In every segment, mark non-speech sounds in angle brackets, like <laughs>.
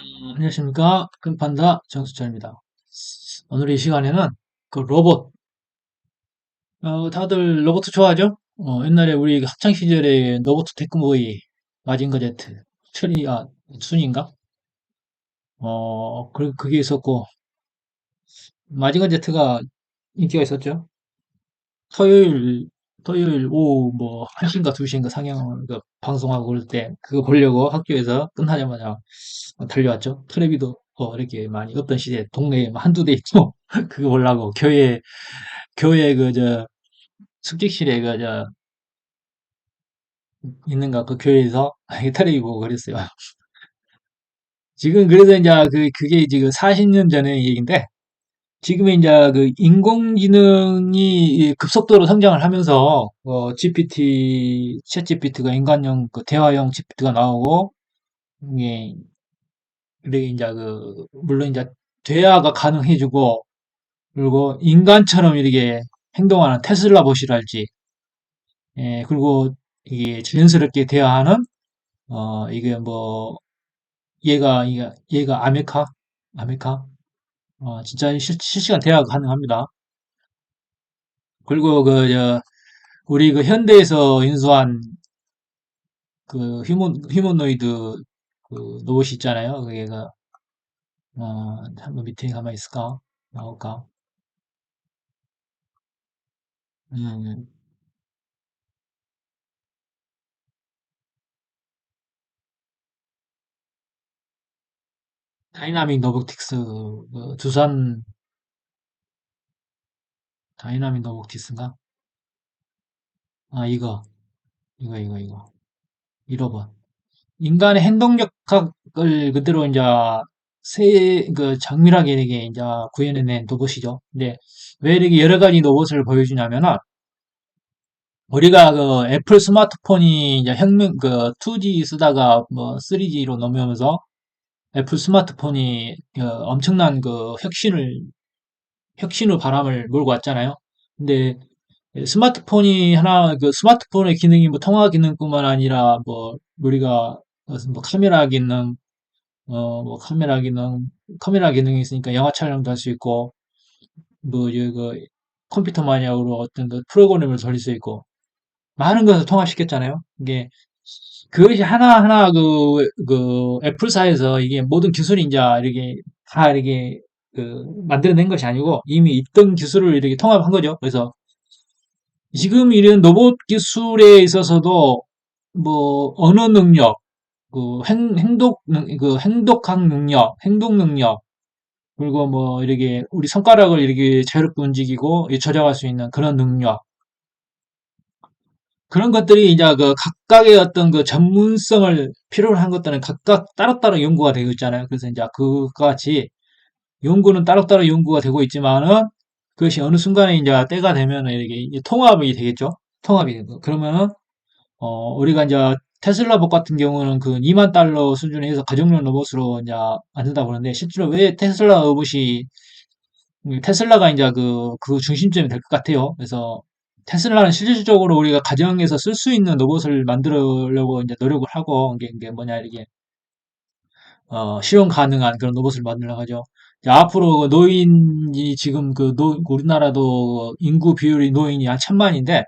어, 안녕하십니까. 금판다 정수철입니다. 오늘 이 시간에는 그 로봇, 어, 다들 로봇 좋아하죠? 어, 옛날에 우리 학창 시절에 로봇 테크모이, 마징가 제트, 철이, 아, 순인가? 어, 그, 그게 있었고, 마징가 제트가 인기가 있었죠? 토요일, 토요일 오후 뭐, 1시인가 2시인가 상영, 그, 방송하고 그럴 때, 그거 보려고 학교에서 끝나자마자 달려왔죠. 텔레비도 어, 이렇게 많이 없던 시대에 동네에 뭐 한두 대 있고, <laughs> 그거 보려고 교회, 교회 그, 저, 숙직실에 그, 저, 있는가 그 교회에서 <laughs> 텔레비 보고 그랬어요. <laughs> 지금 그래서 이제 그, 그게 지금 40년 전의 얘기인데, 지금은 이제 그 인공지능이 급속도로 성장을 하면서, 어, GPT, 챗 GPT가 인간형 그 대화형 GPT가 나오고, 이게, 그래 이제 그, 물론 이제 대화가 가능해지고, 그리고 인간처럼 이렇게 행동하는 테슬라 봇이랄지, 예, 그리고 이게 자연스럽게 대화하는, 어, 이게 뭐, 얘가, 얘가, 얘가 아메카? 아메카? 어, 진짜 실, 실시간 대화가 가능합니다. 그리고 그, 저, 우리 그 현대에서 인수한 그 휴먼, 휴머노이드 그 로봇이 있잖아요. 그게 그, 어, 한번 밑에 가만히 있을까? 나올까? 음, 다이나믹 로보틱스, 그 두산 다이나믹 로보틱스인가? 아, 이거, 이거, 이거, 이거. 1호번. 인간의 행동력학을 그대로 이제 세, 그 정밀하게 이렇게 이제 구현해낸 로봇이죠. 근데 왜 이렇게 여러 가지 로봇을 보여주냐면은 우리가 그 애플 스마트폰이 이제 혁명, 그 2G 쓰다가 뭐 3G로 넘어오면서 애플 스마트폰이 그 엄청난 그 혁신을, 혁신의 바람을 몰고 왔잖아요. 근데 스마트폰이 하나, 그 스마트폰의 기능이 뭐 통화 기능뿐만 아니라 뭐 우리가 무슨 뭐 카메라 기능, 어, 뭐 카메라 기능, 카메라 기능이 있으니까 영화 촬영도 할 수 있고, 뭐 이거 컴퓨터 마냥으로 어떤 그 프로그램을 돌릴 수 있고, 많은 것을 통합시켰잖아요. 이게 그것이 하나하나 그, 그 애플사에서 이게 모든 기술이 이제 이렇게 다 이렇게 그 만들어낸 것이 아니고 이미 있던 기술을 이렇게 통합한 거죠. 그래서 지금 이런 로봇 기술에 있어서도 뭐 언어 능력, 그 행, 능- 그 행동학 능력, 행동 능력, 그리고 뭐 이렇게 우리 손가락을 이렇게 자유롭게 움직이고 조작할 수 있는 그런 능력, 그런 것들이 이제 그 각각의 어떤 그 전문성을 필요로 한 것들은 각각 따로따로 연구가 되고 있잖아요. 그래서 이제 그것과 같이 연구는 따로따로 연구가 되고 있지만은 그것이 어느 순간에 이제 때가 되면은 이렇게 통합이 되겠죠. 통합이 되고 그러면은 어 우리가 이제 테슬라 복 같은 경우는 그 2만 달러 수준에서 가정용 로봇으로 이제 만든다고 그러는데 실제로 왜 테슬라 로봇이 테슬라가 이제 그, 그 중심점이 될 것 같아요. 그래서 테슬라는 실질적으로 우리가 가정에서 쓸 수 있는 로봇을 만들려고 이제 노력을 하고 이게, 이게 뭐냐 이게 어, 실용 가능한 그런 로봇을 만들려고 하죠. 앞으로 그 노인이 지금 그 노, 우리나라도 인구 비율이 노인이 한 천만인데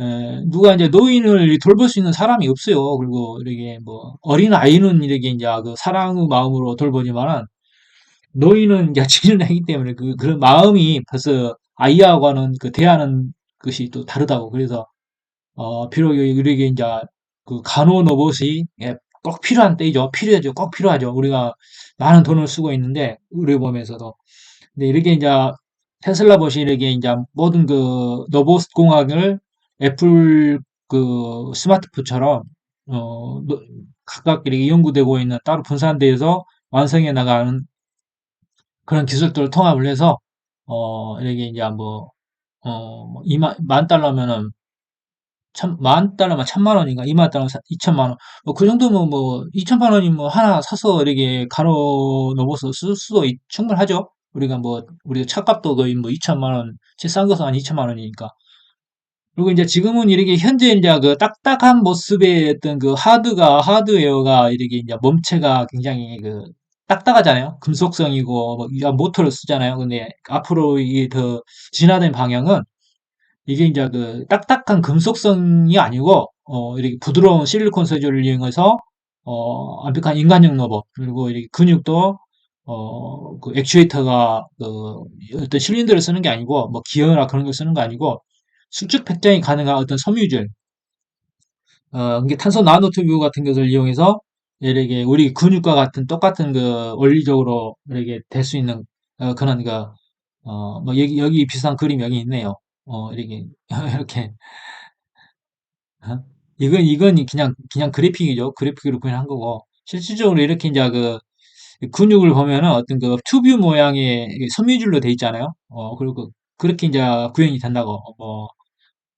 에, 누가 이제 노인을 돌볼 수 있는 사람이 없어요. 그리고 이렇게 뭐 어린 아이는 이렇게 이제 그 사랑의 마음으로 돌보지만은 노인은 이제 <laughs> 지른애기 때문에 그 그런 마음이 벌써 아이하고는 그 대하는 것이 또 다르다고. 그래서 어 비록 우리에게 이제 그 간호 로봇이 예, 꼭 필요한 때이죠. 필요하죠. 꼭 필요하죠. 우리가 많은 돈을 쓰고 있는데 의료보험에서도. 근데 이렇게 이제 테슬라 봇이 이렇게 이제 모든 그 로봇 공학을 애플 그 스마트폰처럼 어 노- 각각 이렇게 연구되고 있는 따로 분산돼서 완성해 나가는 그런 기술들을 통합을 해서 어 이렇게 이제 뭐 어, 뭐 이만 만 달러면은 천, 만 달러면 천만 원인가? 이만 달러면 이천만 원. 뭐 그 정도면 뭐 이천만 원이 뭐 하나 사서 이렇게 가로 넘어서 쓸 수도 있- 충분하죠. 우리가 뭐 우리가 차값도 거의 뭐 이천만 원, 제일 싼 것은 한 이천만 원이니까. 그리고 이제 지금은 이렇게 현재 이제 그 딱딱한 모습의 어떤 그 하드가 하드웨어가 이렇게 이제 몸체가 굉장히 그 딱딱하잖아요. 금속성이고 뭐 야, 모터를 쓰잖아요. 근데 앞으로 이게 더 진화된 방향은 이게 이제 그 딱딱한 금속성이 아니고 어 이렇게 부드러운 실리콘 소재를 이용해서 어 완벽한 인간형 로봇 그리고 이렇게 근육도 어그 액추에이터가 그 어떤 실린더를 쓰는 게 아니고 뭐 기어나 그런 걸 쓰는 거 아니고 수축 백장이 가능한 어떤 섬유질 어 이게 탄소 나노튜브 같은 것을 이용해서 이렇게 우리 근육과 같은 똑같은 그 원리적으로 이렇게 될 수 있는 어 그런 그 어 뭐 여기 여기 비슷한 그림 여기 있네요. 어 이렇게 <laughs> 이렇게 어? 이건 이건 그냥 그냥 그래픽이죠. 그래픽으로 그냥 한 거고 실질적으로 이렇게 이제 그 근육을 보면은 어떤 그 튜브 모양의 섬유질로 돼 있잖아요. 어 그리고 그렇게 이제 구현이 된다고 뭐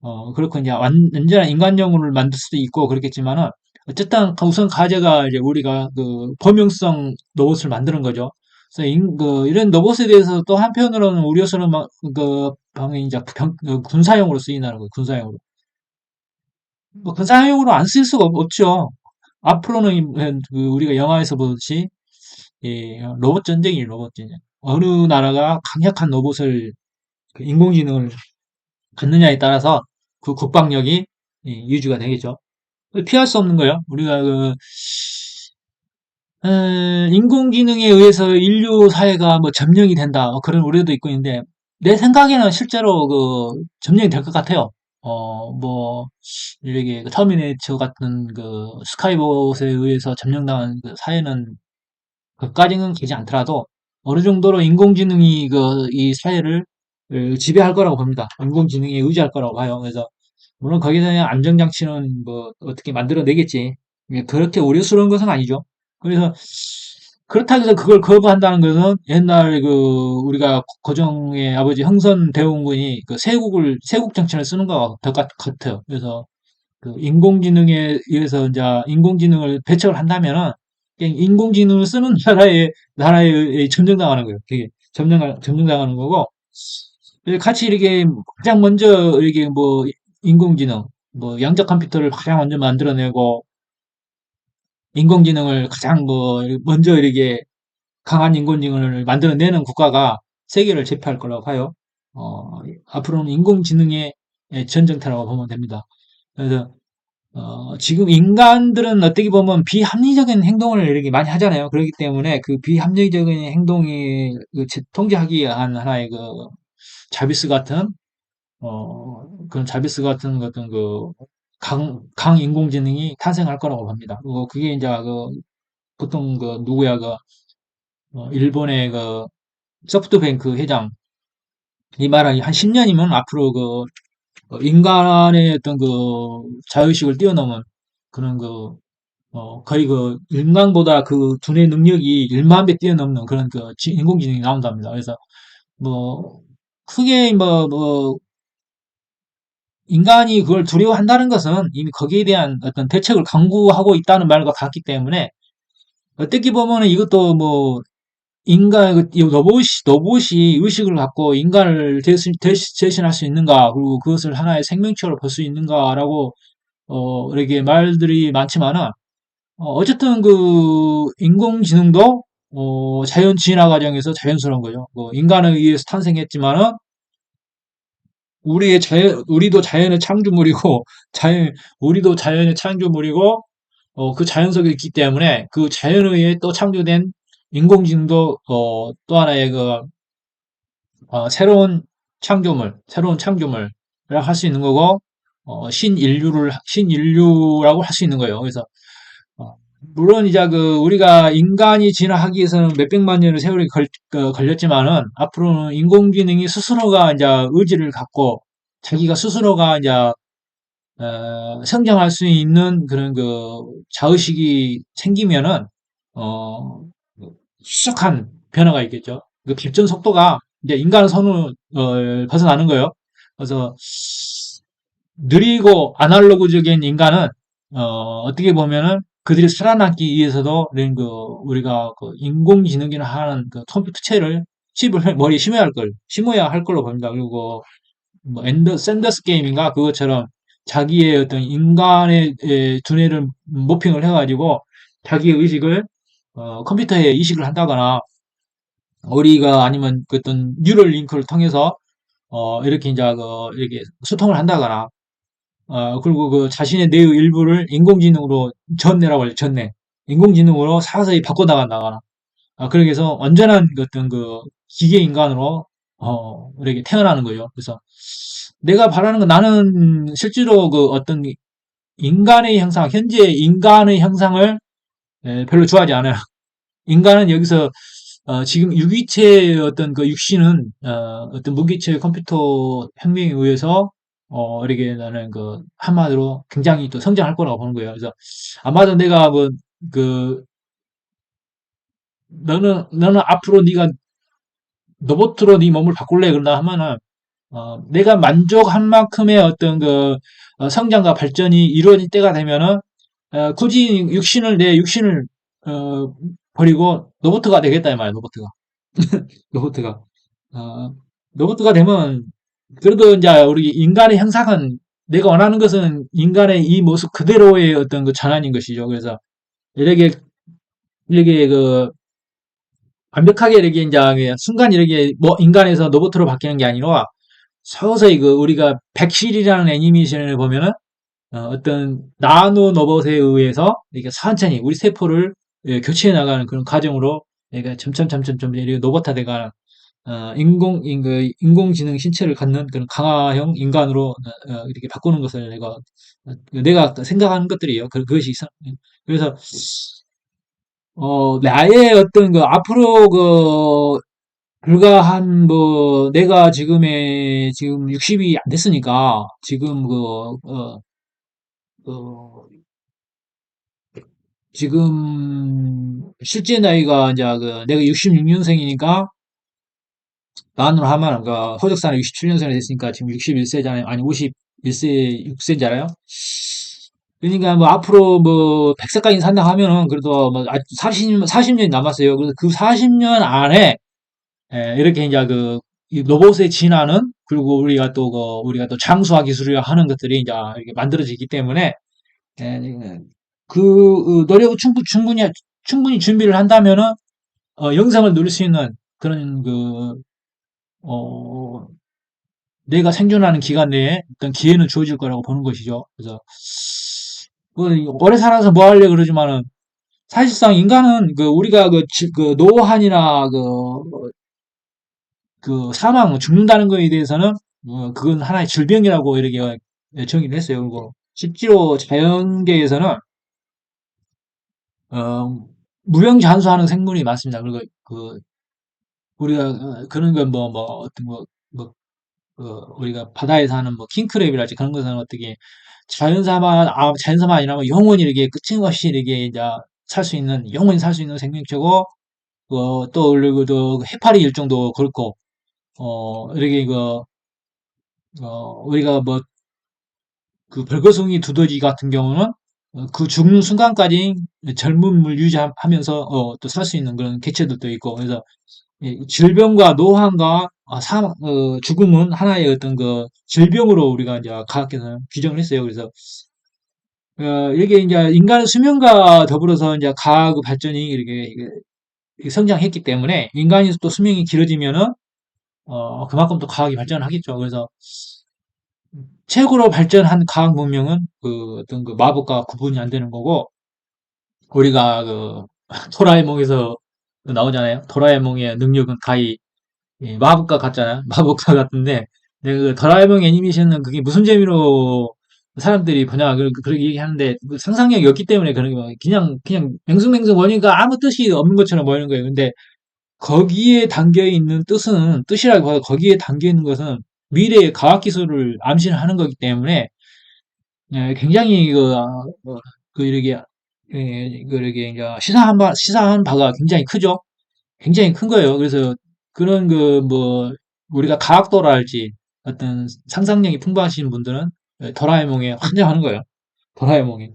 어 그렇고 이제 완, 완전한 인간용을 만들 수도 있고 그렇겠지만은 어쨌든 우선 과제가 이제 우리가 그 범용성 로봇을 만드는 거죠. 그래서 인, 그 이런 로봇에 대해서 또 한편으로는 우려스러운 막, 그 방이 이제 병- 그 군사용으로 쓰인다는 거예요. 군사용으로. 뭐 군사용으로 안 쓸 수가 없- 없죠. 앞으로는 그 우리가 영화에서 보듯이 예, 로봇 전쟁이 로봇 전쟁. 어느 나라가 강력한 로봇을 그 인공지능을 갖느냐에 따라서 그 국방력이 예, 유지가 되겠죠. 피할 수 없는 거예요. 우리가 그 에, 인공지능에 의해서 인류 사회가 뭐 점령이 된다 뭐 그런 우려도 있고 있는데 내 생각에는 실제로 그 점령이 될 것 같아요. 어, 뭐 이렇게 그 터미네이터 같은 그 스카이봇에 의해서 점령당한 그 사회는 그까지는 되지 않더라도 어느 정도로 인공지능이 그 이 사회를 어, 지배할 거라고 봅니다. 인공지능에 의지할 거라고 봐요. 그래서 물론 대한 안정장치는 뭐 어떻게 만들어내겠지. 예, 그렇게 우려스러운 것은 아니죠. 그래서 그렇다고 해서 그걸 거부한다는 것은 옛날 그 우리가 고종의 아버지 흥선 대원군이 그 세국을 세국 정치를 쓰는 거와 같아요. 그래서 그 인공지능에 의해서 이제 인공지능을 배척을 한다면은 인공지능을 쓰는 <laughs> 나라에 나라에 점령당하는 거예요. 그게 점령 점령당하는 거고 같이 이렇게 가장 먼저 이렇게 뭐 인공지능 뭐 양자 컴퓨터를 가장 먼저 만들어내고 인공지능을 가장 뭐 먼저 이렇게 강한 인공지능을 만들어내는 국가가 세계를 제패할 거라고 봐요. 어, 앞으로는 인공지능의 전쟁터라고 보면 됩니다. 그래서 어, 지금 인간들은 어떻게 보면 비합리적인 행동을 이렇게 많이 하잖아요. 그렇기 때문에 그 비합리적인 행동이 그 통제하기 위한 하나의 그 자비스 같은 어, 그런 자비스 같은 어떤 그 강, 강 인공지능이 탄생할 거라고 봅니다. 그리고 그게 이제 그 보통 그 누구야 그 어, 일본의 그 소프트뱅크 회장 이 말은 한 10년이면 앞으로 그 어, 인간의 어떤 그 자의식을 뛰어넘은 그런 그 어, 거의 그 인간보다 그 두뇌 능력이 1만 배 뛰어넘는 그런 그 지- 인공지능이 나온답니다. 그래서 뭐 크게 뭐, 뭐 인간이 그걸 두려워한다는 것은 이미 거기에 대한 어떤 대책을 강구하고 있다는 말과 같기 때문에 어떻게 보면은 이것도 뭐 인간 그 로봇이 로봇이 의식을 갖고 인간을 대신, 대신 할 수 있는가 그리고 그것을 하나의 생명체로 볼 수 있는가라고 어 이렇게 말들이 많지만은 어, 어쨌든 그 인공지능도 어, 자연 진화 과정에서 자연스러운 거죠. 뭐 인간에 의해서 탄생했지만은 우리의 자연, 우리도 자연의 창조물이고, <laughs> 자연, 우리도 자연의 창조물이고, 어, 그 자연 속에 있기 때문에 그 자연에 의해 또 창조된 인공지능도, 어, 또 하나의 그, 어, 새로운 창조물, 새로운 창조물을 할수 있는 거고, 어, 신인류를, 신인류라고 할 수 있는 거예요. 그래서, 어, 물론 이제 그 우리가 인간이 진화하기 위해서는 몇백만 년의 세월이 걸, 그, 걸렸지만은 앞으로는 인공지능이 스스로가 이제 의지를 갖고 자기가 스스로가 이제 어, 성장할 수 있는 그런 그 자의식이 생기면은 어 수척한 변화가 있겠죠. 그 발전 속도가 이제 인간 선을 어, 벗어나는 거예요. 그래서 느리고 아날로그적인 인간은 어, 어떻게 보면은 그들이 살아남기 위해서도 이런 그 우리가 그 인공지능이나 하는 그 컴퓨터체를 칩을 <laughs> 머리에 심어야 할 걸, 심어야 할 걸로 봅니다. 그리고 뭐 엔더 샌더스 게임인가 그것처럼 자기의 어떤 인간의 에, 두뇌를 모핑을 해가지고 자기의 의식을 어, 컴퓨터에 이식을 한다거나 우리가 아니면 그 어떤 뉴럴 링크를 통해서 어, 이렇게 이제 그 이렇게 소통을 한다거나 어, 그리고 그 자신의 뇌의 일부를 인공지능으로 전내라고 하죠. 전내. 인공지능으로 서서히 바꿔나간다거나 아, 그렇게 해서 완전한 그 어떤 그 기계 인간으로 어, 이렇게 태어나는 거예요. 그래서 내가 바라는 건 나는 실제로 그 어떤 인간의 형상, 현재 인간의 형상을 에, 별로 좋아하지 않아요. <laughs> 인간은 여기서 어, 지금 유기체의 어떤 그 육신은 어, 어떤 무기체 컴퓨터 혁명에 의해서 어, 이렇게 나는 그 한마디로 굉장히 또 성장할 거라고 보는 거예요. 그래서 아마도 내가 뭐 그 너는 너는 앞으로 네가 로봇으로 네 몸을 바꿀래 그런다 하면은 어, 내가 만족한 만큼의 어떤 그 어, 성장과 발전이 이루어질 때가 되면은 어, 굳이 육신을 내 육신을 어, 버리고 로봇가 되겠다 이 말이야 로봇가 <laughs> 로봇가 어, 로봇가 되면 그래도 이제 우리 인간의 형상은 내가 원하는 것은 인간의 이 모습 그대로의 어떤 그 전환인 것이죠. 그래서 이렇게 이렇게 그 완벽하게 이렇게 이제 순간 이렇게 뭐 인간에서 로봇으로 바뀌는 게 아니라 서서히 그 우리가 백실이라는 애니메이션을 보면은 어, 떤 나노 로봇에 의해서 이렇게 천천히 우리 세포를 예, 교체해 나가는 그런 과정으로 얘가 점점 점점 점 이렇게 로봇화돼가는 어, 인공 인, 그, 인공지능 신체를 갖는 그런 강화형 인간으로 어, 어, 이렇게 바꾸는 것을 내가 어, 내가 생각하는 것들이에요. 그, 그것이 있어. 그래서 어, 나의 어떤 그 앞으로 그 불과 한 뭐 내가 지금의 지금 60이 안 됐으니까 지금 그 어, 어, 지금 실제 나이가 이제 그 내가 66년생이니까 만으로 하면 그 호적사는 67년생이 됐으니까 지금 61세잖아요. 아니 51세 6세잖아요. 그러니까 뭐 앞으로 뭐 100세까지 산다 하면은 그래도 뭐 40, 40년이 남았어요. 그래서 그 40년 안에 예, 이렇게 이제 그 로봇의 진화는 그리고 우리가 또 그 우리가 또 장수화 기술을 하는 것들이 이제 이렇게 만들어지기 때문에 예, 그 어, 노력을 충분, 충분히 충분히 준비를 한다면은 어, 영상을 누릴 수 있는 그런 그 어, 내가 생존하는 기간 내에 어떤 기회는 주어질 거라고 보는 것이죠. 그래서 그 오래 살아서 뭐 하려 그러지만은 사실상 인간은 그 우리가 그, 그 노환이나 그, 그 사망 죽는다는 거에 대해서는 어, 그건 하나의 질병이라고 이렇게 정의를 했어요. 그리고 실제로 자연계에서는 어, 무병장수하는 생물이 많습니다. 그리고 그 우리가 어, 그런 건뭐뭐 어떤 뭐, 뭐그 우리가 바다에 사는 뭐 킹크랩이랄지 그런 것은 어떻게 자연사만 아 자연사만 아니라 뭐 영원히 이렇게 끝임없이 이렇게 이제 살 수 있는 영원히 살 수 있는 생명체고 어, 또 그리고 또 해파리 일종도 그렇고 어 이렇게 이거 어 우리가 뭐 그 벌거숭이 두더지 같은 경우는 어, 그 죽는 순간까지 젊음을 유지하면서 어, 또 살 수 있는 그런 개체들도 있고. 그래서 질병과 노환과 아, 사망, 어, 죽음은 하나의 어떤 그 질병으로 우리가 이제 과학에서 규정을 했어요. 그래서 어, 이게 이제 인간 수명과 더불어서 이제 과학 발전이 이렇게, 이렇게 성장했기 때문에 인간이 또 수명이 길어지면은 어, 그만큼 또 과학이 발전하겠죠. 그래서 최고로 발전한 과학 문명은 그 어떤 그 마법과 구분이 안 되는 거고 우리가 그 <laughs> 도라에몽에서 나오잖아요. 도라에몽의 능력은 가히 예, 마법과 같잖아요. <laughs> 마법과 같은데 그 도라에몽 애니메이션은 그게 무슨 재미로 사람들이 그, 그렇게 얘기하는데 그 상상력이 없기 때문에 그런 거 그냥 그냥 맹숭맹숭 보니까 아무 뜻이 없는 것처럼 보이는 거예요. 근데 거기에 담겨 있는 뜻은 뜻이라기보다 거기에 담겨 있는 것은 미래의 과학 기술을 암시하는 거기 때문에 예, 굉장히 그, 어, 그 이렇게 이렇게 이제 시사한 바 시사한 바가 굉장히 크죠. 굉장히 큰 거예요. 그래서 그런 그 뭐 우리가 과학도랄지 어떤 상상력이 풍부하신 분들은 도라에몽에 환장하는 거예요. 도라에몽에.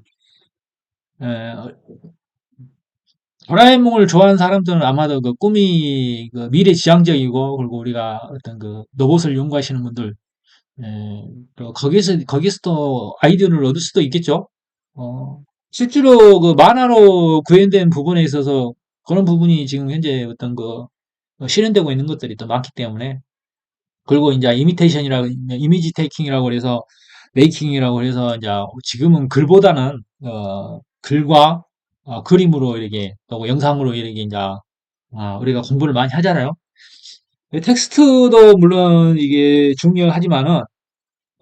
에, 도라에몽을 좋아하는 사람들은 아마도 그 꿈이 그 미래 지향적이고 그리고 우리가 어떤 그 로봇을 연구하시는 분들 에, 거기서 거기서도 아이디어를 얻을 수도 있겠죠. 어, 실제로 그 만화로 구현된 부분에 있어서 그런 부분이 지금 현재 어떤 그 어, 실현되고 있는 것들이 또 많기 때문에 그리고 이제 이미테이션이라고 이미지 테이킹이라고 그래서 메이킹이라고 해서 이제 지금은 글보다는 어, 글과 어, 그림으로 이렇게 또 영상으로 이렇게 이제 아, 우리가 공부를 많이 하잖아요. 텍스트도 물론 이게 중요하지만은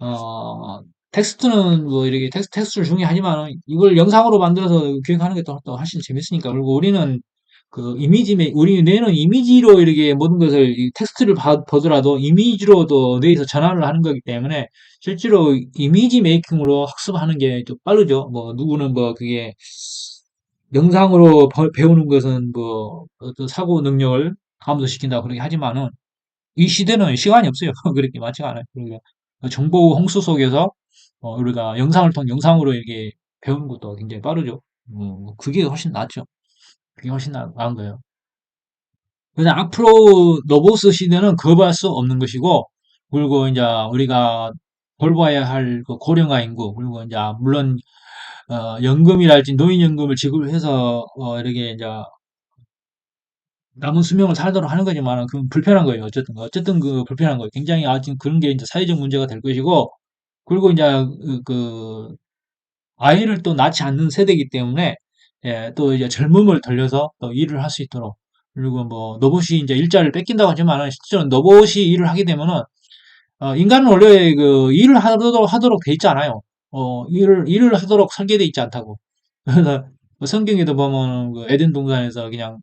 어, 텍스트는 뭐 이렇게 텍스트, 텍스트를 중요하지만 이걸 영상으로 만들어서 기획하는 게 또, 또 훨씬 재밌으니까. 그리고 우리는 그 이미지, 메- 우리 뇌는 이미지로 이렇게 모든 것을 이 텍스트를 봐- 보더라도 이미지로도 뇌에서 전환을 하는 거기 때문에 실제로 이미지 메이킹으로 학습하는 게 좀 빠르죠. 뭐 누구는 뭐 그게 영상으로 버- 배우는 것은 뭐 어떤 사고 능력을 감소시킨다 그렇게 하지만은 이 시대는 시간이 없어요. <laughs> 그렇게 많지가 않아요. 그러니까 정보 홍수 속에서 어, 우리가 영상을 통 영상으로 이렇게 배우는 것도 굉장히 빠르죠. 음, 그게 훨씬 낫죠. 그게 훨씬 나, 나은 거예요. 그냥 앞으로 로봇 시대는 거부할 수 없는 것이고, 그리고 이제 우리가 돌봐야 할 그 고령화 인구, 그리고 이제 물론 어, 연금이랄지 노인연금을 지급해서 어, 이렇게 이제 남은 수명을 살도록 하는 거지만 그건 불편한 거예요. 어쨌든 어쨌든 그 불편한 거예요. 굉장히 아직 그런 게 이제 사회적 문제가 될 것이고, 그리고 이제 그, 그 아이를 또 낳지 않는 세대이기 때문에 예, 또 이제 젊음을 돌려서 또 일을 할 수 있도록 그리고 뭐 로봇이 이제 일자리를 뺏긴다고 하지만 실제로 로봇이 일을 하게 되면은 어, 인간은 원래 그 일을 하도록 하도록 돼 있지 않아요. 어, 일을 일을 하도록 설계돼 있지 않다고. 그래서 그 성경에도 보면 그 에덴 동산에서 그냥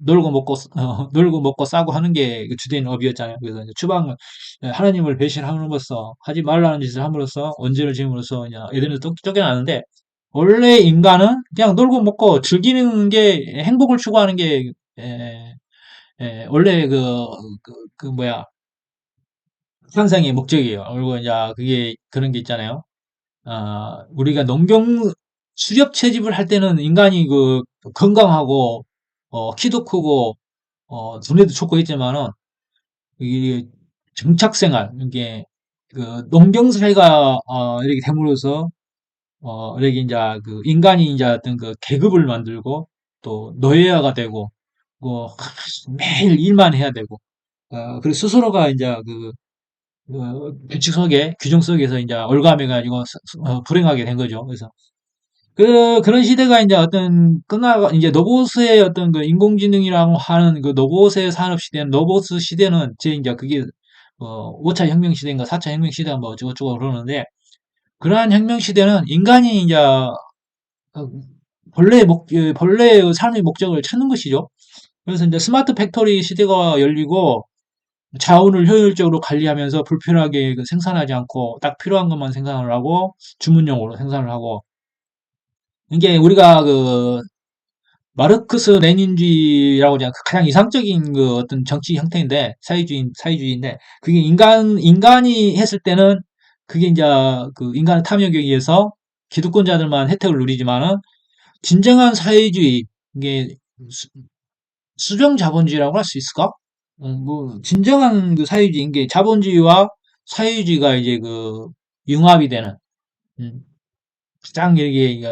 놀고 먹고 쓰- 어, <laughs> 놀고 먹고 싸고 하는 게그 주된 업이었잖아요. 그래서 이제 추방을 예, 하나님을 배신함으로써 하지 말라는 짓을 함으로써 원죄를 지음으로써 이제 에덴에서 쫓- 쫓겨나는데 원래 인간은 그냥 놀고 먹고 즐기는 게 행복을 추구하는 게 에, 에, 원래 그, 그, 그 뭐야 현상의 목적이에요. 그리고 이제 그게 그런 게 있잖아요. 아, 우리가 농경 수렵 채집을 할 때는 인간이 그 건강하고 어, 키도 크고 어, 눈에도 좋고 했지만은 이게 정착 생활 이게 그 농경 사회가 어, 이렇게 됨으로써 어, 이렇게 이제 그 인간이 이제 어떤 그 계급을 만들고 또 노예화가 되고 뭐 매일 일만 해야 되고 어, 그리고 스스로가 이제 그 어, 규칙 속에 규정 속에서 이제 올가매가지고 어, 불행하게 된 거죠. 그래서 그 그런 시대가 이제 어떤 끝나가 이제 로봇의 어떤 그 인공지능이라고 하는 그 로봇의 산업 시대는 로봇 시대는 제 이제 그게 어 5차 혁명 시대인가 4차 혁명 시대가 뭐 어쩌고저쩌고 그러는데 그러한 혁명 시대는 인간이 이제 어, 본래의 목그 본래의 삶의 목적을 찾는 것이죠. 그래서 이제 스마트 팩토리 시대가 열리고 자원을 효율적으로 관리하면서 불필요하게 그 생산하지 않고 딱 필요한 것만 생산을 하고 주문용으로 생산을 하고 이게 우리가 그 마르크스 레닌주의라고 하는 가장 이상적인 그 어떤 정치 형태인데 사회주의 사회주의인데 그게 인간 인간이 했을 때는 그게 이제 그 인간의 탐욕에 의해서 기득권자들만 혜택을 누리지만은 진정한 사회주의 이게 수, 수령 자본주의라고 할 수 있을까? 음, 뭐 진정한 그 사회주의인 게 자본주의와 사회주의가 이제 그 융합이 되는 음, 가장 이게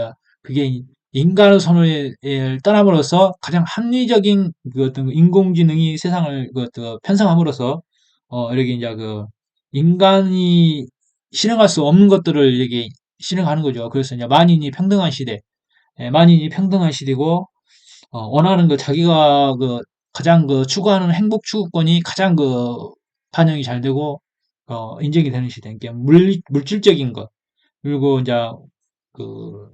그게 인간의 선호를 떠남으로써 가장 합리적인 그 어떤 인공지능이 세상을 그 어떤 편성함으로써 어 이렇게 이제 그 인간이 실행할 수 없는 것들을 이렇게 실행하는 거죠. 그래서 이제 만인이 평등한 시대, 예, 만인이 평등한 시대고 어, 원하는 그 자기가 그 가장 그 추구하는 행복 추구권이 가장 그 반영이 잘 되고 어, 인정이 되는 시대. 그러니까 물 물질적인 것 그리고 이제 그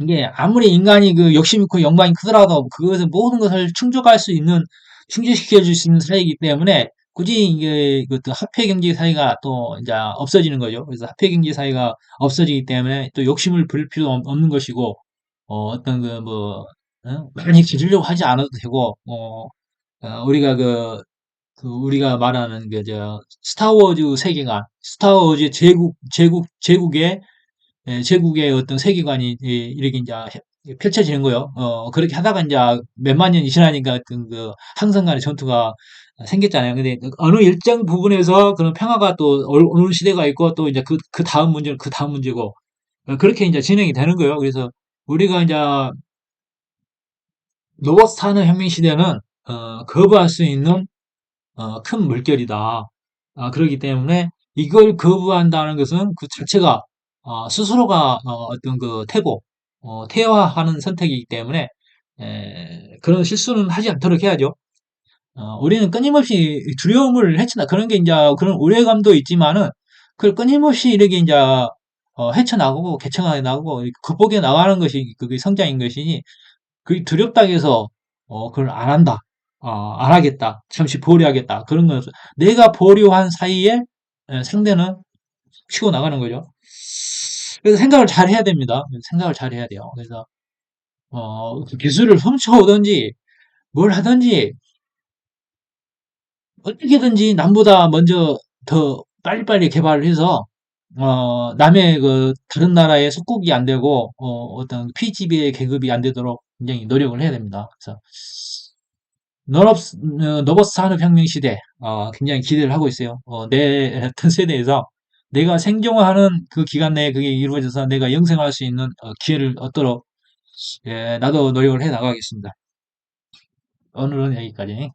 이게 아무리 인간이 그 욕심 있고 영광이 크더라도 그것을 모든 것을 충족할 수 있는 충족시켜 줄 수 있는 사회이기 때문에 굳이 이게 그것도 합해 경제 사회가 또 이제 없어지는 거죠. 그래서 합해 경제 사회가 없어지기 때문에 또 욕심을 부릴 필요 없- 없는 것이고 어, 어떤 그 뭐 많이 기르려고 하지 않아도 되고 어, 어, 우리가 그, 그 우리가 말하는 그저 스타워즈 세계관, 스타워즈 제국 제국 제국의 예, 제국의 어떤 세계관이 예, 이렇게 이제 펼쳐지는 거요. 어, 그렇게 하다가 이제 몇만 년이 지나니까 어떤 그 항상 간의 전투가 생겼잖아요. 근데 어느 일정 부분에서 그런 평화가 또 오는 시대가 있고 또 이제 그, 그 다음 문제는 그 다음 문제고 어, 그렇게 이제 진행이 되는 거예요. 그래서 우리가 이제 로봇 산업혁명 시대는 어, 거부할 수 있는 어, 큰 물결이다. 아, 그렇기 때문에 이걸 거부한다는 것은 그 자체가 어, 스스로가 어, 떤그 태고, 어, 태화하는 선택이기 때문에 에, 그런 실수는 하지 않도록 해야죠. 어, 우리는 끊임없이 두려움을 헤쳐나 그런 게 이제 그런 우려감도 있지만은 그걸 끊임없이 이렇게 이제 어, 헤쳐나가고 개척해 나가고 극복해 나가는 것이 그게 성장인 것이니 그 두렵다고 해서 어, 그걸 안 한다. 어, 안 하겠다. 잠시 보류하겠다. 그런 건 없어. 내가 보류한 사이에 에, 상대는 치고 나가는 거죠. 그래서 생각을 잘 해야 됩니다. 생각을 잘 해야 돼요. 그래서 어, 그 기술을 훔쳐오든지 뭘 하든지 어떻게든지 남보다 먼저 더 빨리빨리 개발을 해서 어, 남의 그 다른 나라의 속국이 안 되고 어, 어떤 피지비의 계급이 안 되도록 굉장히 노력을 해야 됩니다. 그래서 노럽, 어, 노버스 산업혁명 시대 어, 굉장히 기대를 하고 있어요. 어, 내 세대에서 내가 생존하는 그 기간 내에 그게 이루어져서 내가 영생할 수 있는 어, 기회를 얻도록 예, 나도 노력을 해 나가겠습니다. 오늘은 여기까지.